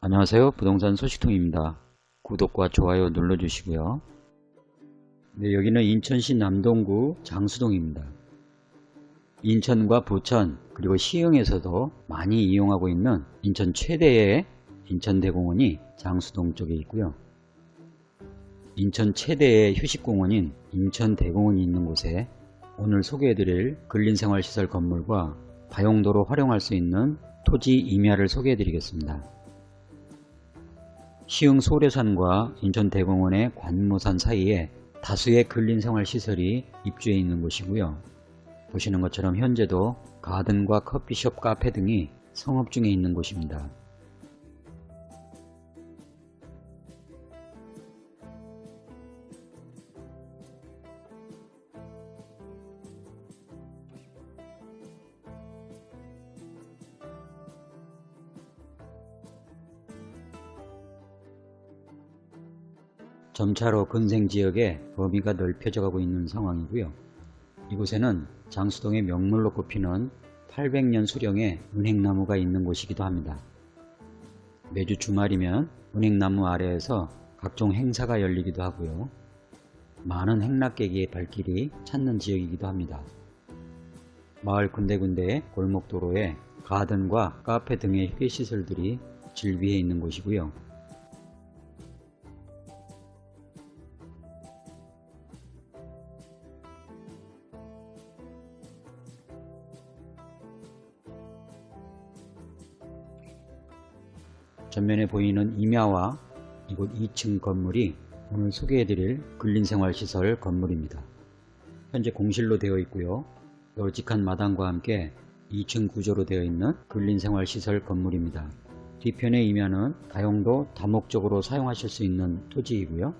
안녕하세요. 부동산 소식통입니다. 구독과 좋아요 눌러주시고요. 네, 여기는 인천시 남동구 장수동입니다. 인천과 부천 그리고 시흥에서도 많이 이용하고 있는 인천 최대의 인천대공원이 장수동 쪽에 있고요. 인천 최대의 휴식공원인 인천대공원이 있는 곳에 오늘 소개해드릴 근린생활시설 건물과 다용도로 활용할 수 있는 토지 임야를 소개해드리겠습니다. 시흥 소래산과 인천 대공원의 관모산 사이에 다수의 근린생활시설이 입주해 있는 곳이고요. 보시는 것처럼 현재도 가든과 커피숍, 카페 등이 성업 중에 있는 곳입니다. 점차로 근생 지역에 범위가 넓혀져 가고 있는 상황이고요. 이곳에는 장수동의 명물로 꼽히는 800년 수령의 은행나무가 있는 곳이기도 합니다. 매주 주말이면 은행나무 아래에서 각종 행사가 열리기도 하고요. 많은 행락객의 발길이 찾는 지역이기도 합니다. 마을 군데군데 골목도로에 가든과 카페 등의 휴게시설들이 질비해 있는 곳이고요. 전면에 보이는 임야와 이곳 2층 건물이 오늘 소개해드릴 근린생활시설 건물입니다. 현재 공실로 되어 있고요. 널찍한 마당과 함께 2층 구조로 되어 있는 근린생활시설 건물입니다. 뒤편의 임야는 다용도 다목적으로 사용하실 수 있는 토지이고요.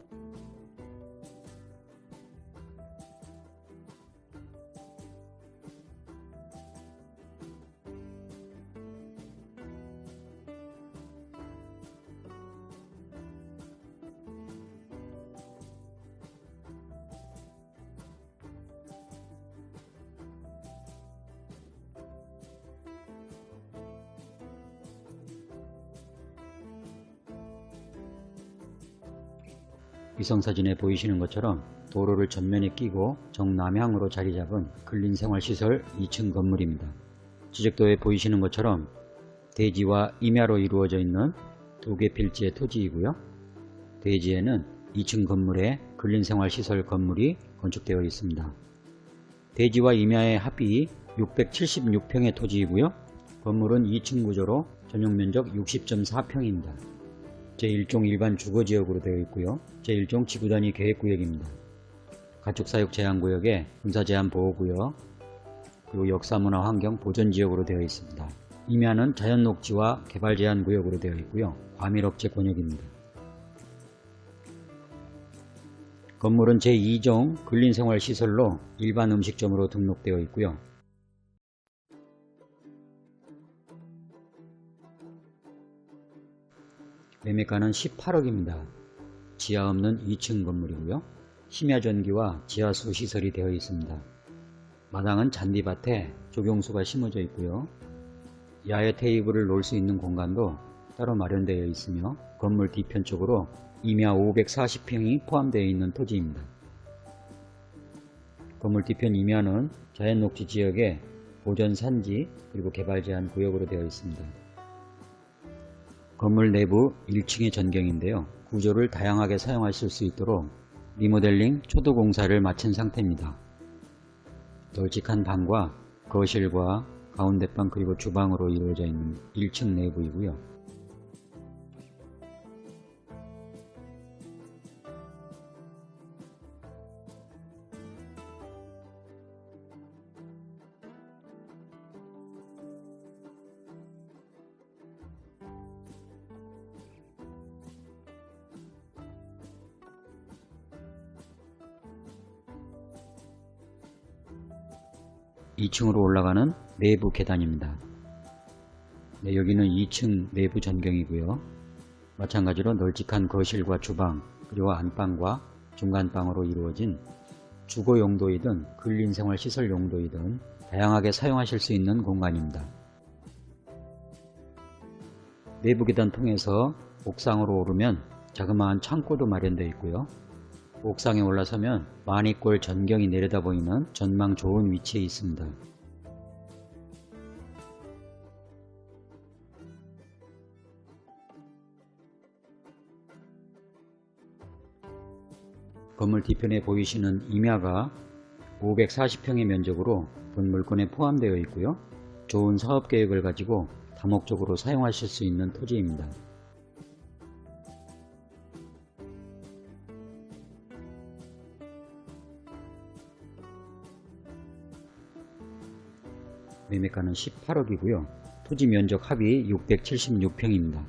위성사진에 보이시는 것처럼 도로를 전면에 끼고 정남향으로 자리 잡은 근린생활시설 2층 건물입니다. 지적도에 보이시는 것처럼 대지와 임야로 이루어져 있는 두 개 필지의 토지이고요. 대지에는 2층 건물에 근린생활시설 건물이 건축되어 있습니다. 대지와 임야의 합이 676평의 토지이고요. 건물은 2층 구조로 전용 면적 60.4평입니다. 제1종 일반 주거지역으로 되어 있고요. 제1종 지구단위 계획구역입니다. 가축사육 제한구역에 군사제한 보호구역, 그리고 역사문화 환경 보전지역으로 되어 있습니다. 임야는 자연녹지와 개발제한구역으로 되어 있고요. 과밀업체 권역입니다. 건물은 제2종 근린생활시설로 일반 음식점으로 등록되어 있고요. 매매가는 18억입니다. 지하 없는 2층 건물이고요. 심야전기와 지하수 시설이 되어 있습니다. 마당은 잔디밭에 조경수가 심어져 있고요. 야외 테이블을 놓을 수 있는 공간도 따로 마련되어 있으며 건물 뒤편 쪽으로 임야 540평이 포함되어 있는 토지입니다. 건물 뒤편 임야는 자연녹지 지역의 보전 산지 그리고 개발 제한 구역으로 되어 있습니다. 건물 내부 1층의 전경인데요. 구조를 다양하게 사용하실 수 있도록 리모델링 초도 공사를 마친 상태입니다. 널찍한 방과 거실과 가운데 방 그리고 주방으로 이루어져 있는 1층 내부이고요. 2층으로 올라가는 내부 계단입니다. 네, 여기는 2층 내부 전경이고요. 마찬가지로 널찍한 거실과 주방 그리고 안방과 중간방으로 이루어진 주거 용도이든 근린생활 시설 용도이든 다양하게 사용하실 수 있는 공간입니다. 내부 계단 통해서 옥상으로 오르면 자그마한 창고도 마련되어 있고요. 옥상에 올라서면 만이골 전경이 내려다 보이는 전망 좋은 위치에 있습니다. 건물 뒤편에 보이시는 임야가 540평의 면적으로 본 물건에 포함되어 있고요. 좋은 사업 계획을 가지고 다목적으로 사용하실 수 있는 토지입니다. 매매가는 18억이고요. 토지 면적 합이 676평입니다.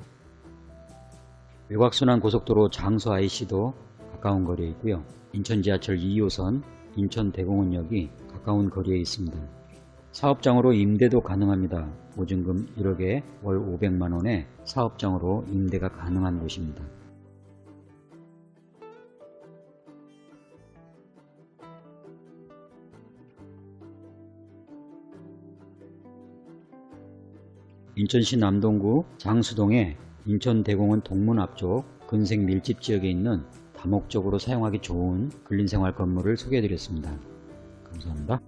외곽순환 고속도로 장수 IC도 가까운 거리에 있고요. 인천 지하철 2호선 인천 대공원역이 가까운 거리에 있습니다. 사업장으로 임대도 가능합니다. 보증금 1억에 월 500만원에 사업장으로 임대가 가능한 곳입니다. 인천시 남동구 장수동의 인천대공원 동문 앞쪽 근생 밀집 지역에 있는 다목적으로 사용하기 좋은 근린생활 건물을 소개해드렸습니다. 감사합니다.